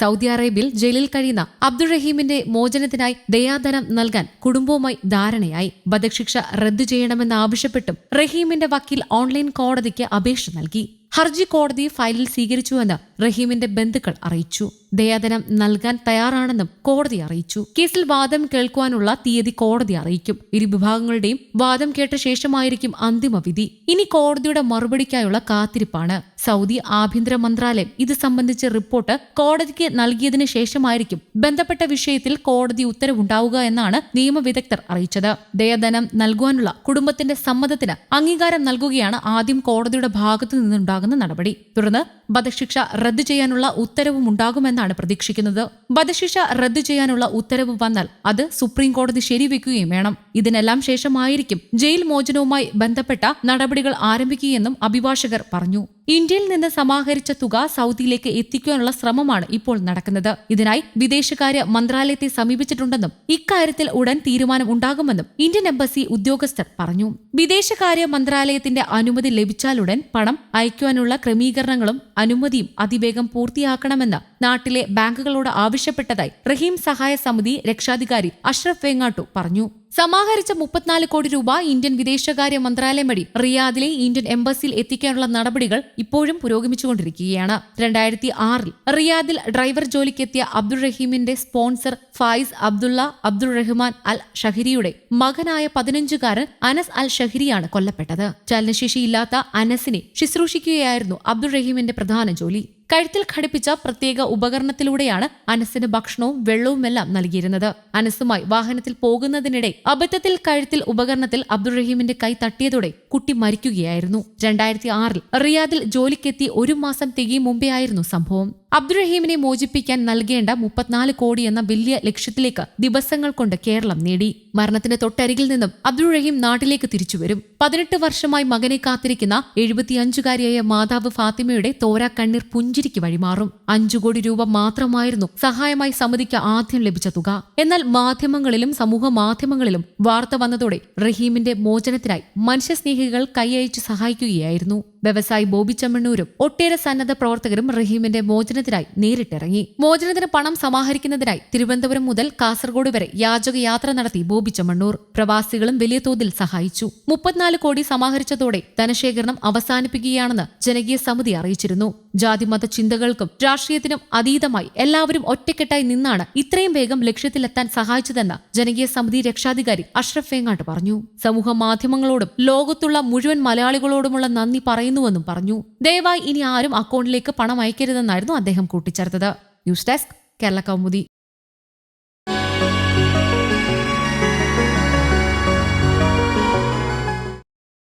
Saudi അറേബ്യയിൽ ജയിലിൽ കഴിയുന്ന അബ്ദുറഹീമിന്റെ മോചനത്തിനായി ദയാധനം നൽകാൻ കുടുംബവുമായി ധാരണയായി. വധശിക്ഷ റദ്ദു ചെയ്യണമെന്നാവശ്യപ്പെട്ടും റഹീമിന്റെ വക്കീൽ ഓൺലൈൻ കോടതിക്ക് അപേക്ഷ നൽകി. ഹർജി കോടതി ഫയലിൽ സ്വീകരിച്ചുവെന്ന് റഹീമിന്റെ ബന്ധുക്കൾ അറിയിച്ചു. ദയാധനം നൽകാൻ തയ്യാറാണെന്നും കോടതി അറിയിച്ചു. കേസിൽ വാദം കേൾക്കുവാനുള്ള തീയതി കോടതി അറിയിക്കും. ഇരു വിഭാഗങ്ങളുടെയും വാദം കേട്ട ശേഷമായിരിക്കും അന്തിമ വിധി. ഇനി കോടതിയുടെ മറുപടിക്കായുള്ള കാത്തിരിപ്പാണ്. സൗദി ആഭ്യന്തര മന്ത്രാലയം ഇത് സംബന്ധിച്ച റിപ്പോർട്ട് കോടതിക്ക് നൽകിയതിനു ശേഷമായിരിക്കും ബന്ധപ്പെട്ട വിഷയത്തിൽ കോടതി ഉത്തരവുണ്ടാവുക എന്നാണ് നിയമവിദഗ്ധർ അറിയിച്ചത്. ദയധനം നൽകുവാനുള്ള കുടുംബത്തിന്റെ സമ്മതത്തിന് അംഗീകാരം നൽകുകയാണ് ആദ്യം കോടതിയുടെ ഭാഗത്തു നിന്നുണ്ടാകുന്ന നടപടി. തുടർന്ന് വധശിക്ഷ റദ്ദു ചെയ്യാനുള്ള ഉത്തരവും ഉണ്ടാകുമെന്നാണ് പ്രതീക്ഷിക്കുന്നത്. വധശിക്ഷ റദ്ദു ചെയ്യാനുള്ള ഉത്തരവ് വന്നാൽ അത് സുപ്രീം കോടതി ശരിവെക്കുകയും വേണം. ഇതിനെല്ലാം ശേഷമായിരിക്കും ജയിൽ മോചനവുമായി ബന്ധപ്പെട്ട നടപടികൾ ആരംഭിക്കുകയെന്നും അഭിഭാഷകർ പറഞ്ഞു. ഇന്ത്യയിൽ നിന്ന് സമാഹരിച്ച തുക സൗദിയിലേക്ക് എത്തിക്കാനുള്ള ശ്രമമാണ് ഇപ്പോൾ നടക്കുന്നത്. ഇതിനായി വിദേശകാര്യ മന്ത്രാലയത്തെ സമീപിച്ചിട്ടുണ്ടെന്നും ഇക്കാര്യത്തിൽ ഉടൻ തീരുമാനം ഉണ്ടാകുമെന്നും ഇന്ത്യൻ എംബസി ഉദ്യോഗസ്ഥർ പറഞ്ഞു. വിദേശകാര്യ മന്ത്രാലയത്തിന്റെ അനുമതി ലഭിച്ചാലുടൻ പണം അയക്കുവാനുള്ള ക്രമീകരണങ്ങളും അനുമതിയും അതിവേഗം പൂർത്തിയാക്കണമെന്ന് നാട്ടിലെ ബാങ്കുകളോട് ആവശ്യപ്പെട്ടതായി റഹീം സഹായ സമിതി രക്ഷാധികാരി അഷ്റഫ് വെങ്ങാട്ടു പറഞ്ഞു. സമാഹരിച്ച മുപ്പത്തിനാല് കോടി രൂപ ഇന്ത്യൻ വിദേശകാര്യ മന്ത്രാലയം വഴി റിയാദിലെ ഇന്ത്യൻ എംബസിയിൽ എത്തിക്കാനുള്ള നടപടികൾ ഇപ്പോഴും പുരോഗമിച്ചുകൊണ്ടിരിക്കുകയാണ്. രണ്ടായിരത്തി ആറിൽ റിയാദിൽ ഡ്രൈവർ ജോലിക്കെത്തിയ Abdul റഹീമിന്റെ sponsor Faiz Abdullah Abdul Rahman Al ഷഹിരിയുടെ മകനായ പതിനഞ്ചുകാരൻ അനസ് അൽ ഷഹിരിയാണ് കൊല്ലപ്പെട്ടത്. ചലനശേഷിയില്ലാത്ത അനസിനെ ശുശ്രൂഷിക്കുകയായിരുന്നു അബ്ദുൾ റഹീമിന്റെ പ്രധാന ജോലി. കഴുത്തിൽ ഘടിപ്പിച്ച പ്രത്യേക ഉപകരണത്തിലൂടെയാണ് അനസിന് ഭക്ഷണവും വെള്ളവുമെല്ലാം നൽകിയിരുന്നത്. അനസുമായി വാഹനത്തിൽ പോകുന്നതിനിടെ അബദ്ധത്തിൽ കഴുത്തിൽ ഉപകരണത്തിൽ അബ്ദുറഹീമിന്റെ കൈ തട്ടിയതോടെ കുട്ടി മരിക്കുകയായിരുന്നു. രണ്ടായിരത്തി ആറിൽ റിയാദിൽ ജോലിക്കെത്തി ഒരു മാസം തികയും മുമ്പേ ആയിരുന്നു സംഭവം. അബ്ദുറഹീമിനെ മോചിപ്പിക്കാൻ നൽകേണ്ട മുപ്പത്തിനാല് കോടി എന്ന വലിയ ലക്ഷ്യത്തിലേക്ക് ദിവസങ്ങൾ കൊണ്ട് കേരളം നേടി. മരണത്തിന് തൊട്ടരികിൽ നിന്നും അബ്ദുറഹീം നാട്ടിലേക്ക് തിരിച്ചുവരും. പതിനെട്ട് വർഷമായി മകനെ കാത്തിരിക്കുന്ന എഴുപത്തിയഞ്ചുകാരിയായ മാതാവ് ഫാത്തിമയുടെ തോരാ കണ്ണീർ പുഞ്ചിരിക്ക് വഴിമാറും. അഞ്ചു കോടി രൂപ മാത്രമായിരുന്നു സഹായമായി സമിതിക്ക് ആദ്യം ലഭിച്ച തുക. എന്നാൽ മാധ്യമങ്ങളിലും സമൂഹ മാധ്യമങ്ങളിലും വാർത്ത വന്നതോടെ റഹീമിന്റെ മോചനത്തിനായി മനുഷ്യസ്നേഹികൾ കൈയയച്ച് സഹായിക്കുകയായിരുന്നു. വ്യവസായി ബോബി ചെമ്മണ്ണൂരും ഒട്ടേറെ സന്നദ്ധ പ്രവർത്തകരും റഹീമിന്റെ മോചനത്തിനായി നേരിട്ടിറങ്ങി. മോചനത്തിന് പണം സമാഹരിക്കുന്നതിനായി തിരുവനന്തപുരം മുതൽ കാസർഗോഡ് വരെ യാചക യാത്ര നടത്തി ബോബി ചെമ്മണ്ണൂർ. പ്രവാസികളും വലിയ തോതിൽ സഹായിച്ചു. മുപ്പത്തിനാല് കോടി സമാഹരിച്ചതോടെ ധനശേഖരണം അവസാനിപ്പിക്കുകയാണെന്ന് ജനകീയ സമിതി അറിയിച്ചിരുന്നു. ജാതിമത ചിന്തകൾക്കും രാഷ്ട്രീയത്തിനും അതീതമായി എല്ലാവരും ഒറ്റക്കെട്ടായി നിന്നാണ് ഇത്രയും വേഗം ലക്ഷ്യത്തിലെത്താൻ സഹായിച്ചതെന്ന് ജനകീയ സമിതി രക്ഷാധികാരി അഷ്റഫ് വേങ്ങാട്ട് പറഞ്ഞു. സമൂഹ മാധ്യമങ്ങളോടും ലോകത്തുള്ള മുഴുവൻ മലയാളികളോടുമുള്ള നന്ദി പറയുന്നുവെന്നും പറഞ്ഞു. ദയവായി ഇനി ആരും അക്കൗണ്ടിലേക്ക് പണം അയക്കരുതെന്നായിരുന്നു അദ്ദേഹം കൂട്ടിച്ചേർത്തത്. News desk Kerala Kaumudi.